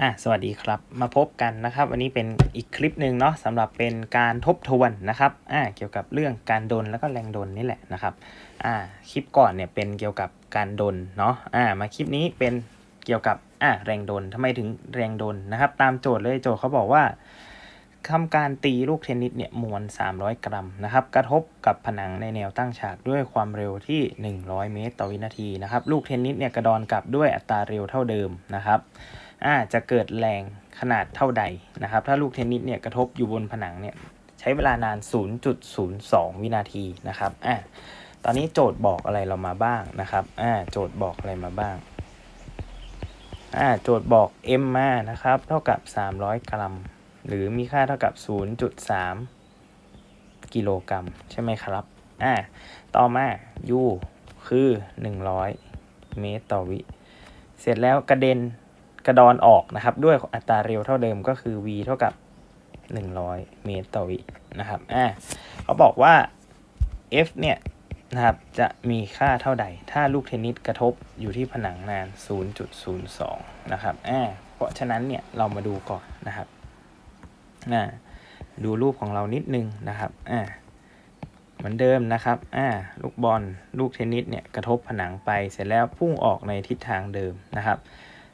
อะสวัสดีครับมาพบกันนะครับ วันนี้เป็นอีกคลิปหนึ่งเนาะสำหรับเป็นการทบทวนนะครับอ่าเกี่ยวกับเรื่องการดนแล้วก็แรงดนนี่แหละนะครับอ่าคลิปก่อนเนี่ยเป็นเกี่ยวกับการดนเนาะอ่ามาคลิปนี้เป็นเกี่ยวกับอ่าแรงดนทำไมถึงแรงดนนะครับ ตามโจทย์เลยโจทย์เขาบอกว่าทำการตีลูกเทนนิสเนี่ยมวล 300 กรัมนะครับกระทบกับผนังในแนวตั้งฉากด้วยความเร็วที่ 100 เมตร ต่อวินาทีนะครับลูกเทนนิสเนี่ยกระดอนกลับด้วยอัตราเร็วเท่าเดิมนะครับ อ่าจะเกิดแรงขนาดเท่าใดนะครับ ถ้าลูกเทนนิสเนี่ยกระทบอยู่บนผนังเนี่ยใช้เวลานาน 0.02 วินาทีนะครับอ่าตอนนี้โจทย์บอกอะไรเรามาบ้างนะครับอ่าโจทย์บอกอะไรมาบ้างอ่าโจทย์บอก m มานะครับ เท่ากับ 300 กรัม หรือมีค่าเท่ากับ 0.3 กิโลกรัม ใช่ไหมครับอ่าต่อมา u คือ 100 เมตรต่อวิ เสร็จแล้วกระเด็น กระดอนออกนะครับ ด้วยอัตราเร็วเท่าเดิมก็คือ v เท่ากับ 100 เมตรต่อวินะครับอ่าเขาบอกว่า f เนี่ยนะครับจะมีค่าเท่าใด ถ้าลูกเทนนิสกระทบอยู่ที่ผนังนาน 0.02 นะครับอ่าเพราะฉะนั้นเนี่ยเรามาดูก่อนนะครับอ่าดูรูปของเรานิดนึงนะครับอ่าเหมือนเดิมนะครับอ่าลูกบอลลูกเทนนิสเนี่ยกระทบผนังไปเสร็จแล้วพุ่งออกในทิศทางเดิมนะครับ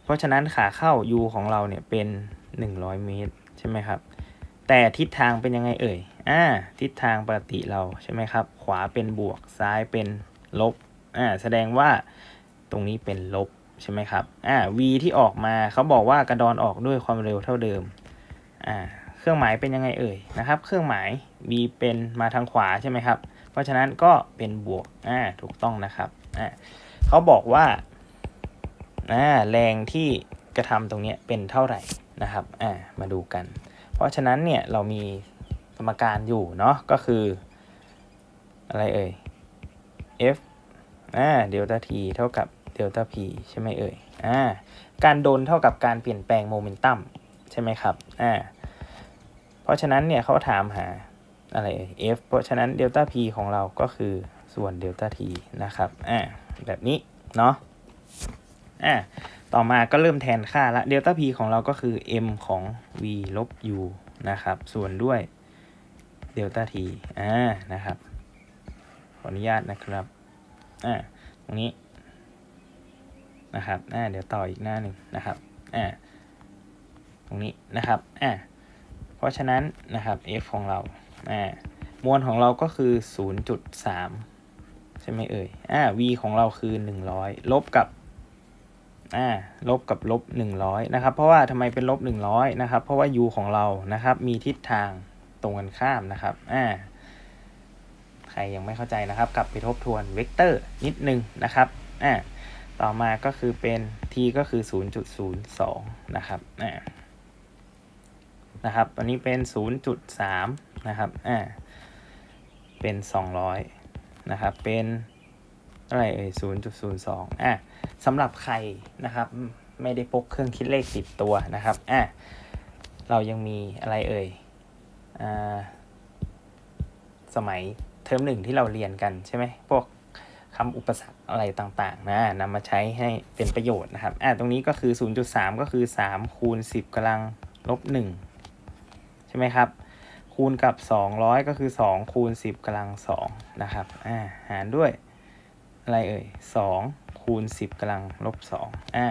เพราะฉะนั้นขาเข้า u ของเราเนี่ยเป็น 100 เมตรใช่ไหมครับ แต่ทิศทางเป็นยังไงเอ่ย อ่า ทิศทางปกติเราใช่ไหมครับ ขวาเป็นบวกซ้ายเป็นลบ อ่า แสดงว่าตรงนี้เป็นลบใช่ไหมครับ อ่า v ที่ออกมาเขาบอกว่ากระดอนออกด้วยความเร็วเท่าเดิม อ่า เครื่องหมายเป็นยังไงเอ่ยนะครับ เครื่องหมาย v เป็นมาทางขวาใช่ไหมครับ เพราะฉะนั้นก็เป็นบวก อ่า ถูกต้องนะครับ อ่าเขาบอกว่า อ่าแรงที่กระทำตรงนี้เป็นเท่าไหร่นะครับอ่ามาดูกัน เพราะฉะนั้นเนี่ยเรามีสมการอยู่เนาะก็คือ อะไรเอ่ย f อ่าเดลต้า t เท่ากับเดลต้า p ใช่ไหมเอ่ยอ่าการโดนเท่ากับการเปลี่ยนแปลงโมเมนตัมใช่ไหมครับอ่าเพราะฉะนั้นเนี่ยเขาถามหาอะไรเอ่ย f เพราะฉะนั้นเดลต้า p ของเราก็คือส่วนเดลต้า t นะครับอ่าแบบนี้เนาะ อะต่อมาก็เริ่มแทนค่าละเดลต้า p ของเราก็คือ m ของ v ลบ u นะครับ ส่วนด้วยเดลต้า t อ่านะครับ ขออนุญาตนะครับอ่าตรงนี้นะครับอ่าเดี๋ยวต่ออีกหน้าหนึ่งนะครับอ่าตรงนี้นะครับอ่าเพราะฉะนั้นนะครับ f ของเราอ่ามวลของเราก็คือ 0.3 ใช่ไหมเอ่ยอ่า v ของเราคือ 100 ลบกับ อ่าลบกับลบ100นะครับ เพราะว่าทำไมเป็นลบ100นะครับ เพราะว่า u ของเรานะครับ มีทิศทางตรงกันข้ามนะครับอ่าใครยังไม่เข้าใจนะครับกลับไปทบทวนเวกเตอร์นิดนึงนะครับอ่าต่อมาก็คือเป็น t ก็คือ 0.02 นะครับอ่านะครับอันนี้เป็น 0.3 นะครับอ่าเป็น 200 นะครับ เป็น อะไรเอ่ย0.02อะสำหรับใครนะครับ ไม่ได้พกเครื่องคิดเลขติดตัวนะครับอะเรายังมีอะไรเอ่ยอ่าสมัยเทอมหนึ่งที่เราเรียนกันใช่ไหมพวกคำอุปสรรคอะไรต่างๆนะนำมาใช้ให้เป็นประโยชน์นะครับอะตรงนี้ก็คือ 0.3 ก็คือ 3 คูณ 10กำลังลบ1ใช่ไหมครับ คูณกับ 200 ก็คือ 2 คูณ 10กำลัง2นะครับอ่าหารด้วย อะไรเอ่ยสองคูณสิบกำลังลบสองอ่า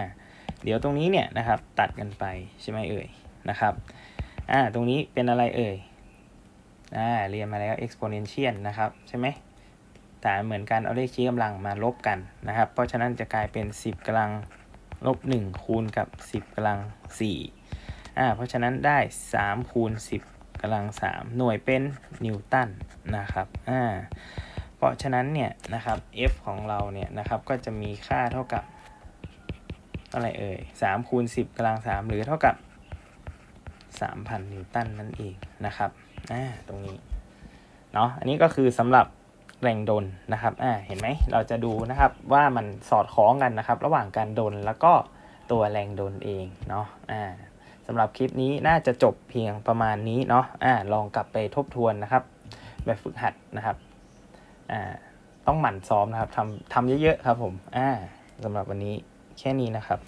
เดี๋ยวตรงนี้เนี่ยนะครับตัดกันไปใช่ไหมเอ่ยนะครับอ่าตรงนี้เป็นอะไรเอ่ยอ่าเรียนมาแล้ว exponential นะครับใช่ไหมแต่เหมือนกันเอาเลขชี้กำลังมาลบกันนะครับ เพราะฉะนั้นจะกลายเป็น 10กำลังลบ1คูณกับ 10กำลัง4อ่าเพราะฉะนั้นได้ 3 คูณ 10กำลัง3หน่วยเป็นนิวตันนะครับอ่า เพราะฉะนั้นเนี่ยนะครับ f ของเราเนี่ยนะครับก็จะมีค่าเท่ากับอะไรเอ่ย3คูณ10กำลัง 3 หรือเท่ากับ 3,000 นิวตันนั่นเองนะครับอ่าตรงนี้เนาะอันนี้ก็คือสำหรับแรงดนนะครับอ่าเห็นไหมเราจะดูนะครับว่ามันสอดคล้องกันนะครับ ระหว่างการดนแล้วก็ตัวแรงดนเองเนาะอ่าสำหรับคลิปนี้น่าจะจบเพียงประมาณนี้เนาะอ่าลองกลับไปทบทวนนะครับ แบบฝึกหัดนะครับ อ่าต้องหมั่นซ้อมนะครับทำทำเยอะๆครับผมอ่าสำหรับวันนี้แค่นี้นะครับ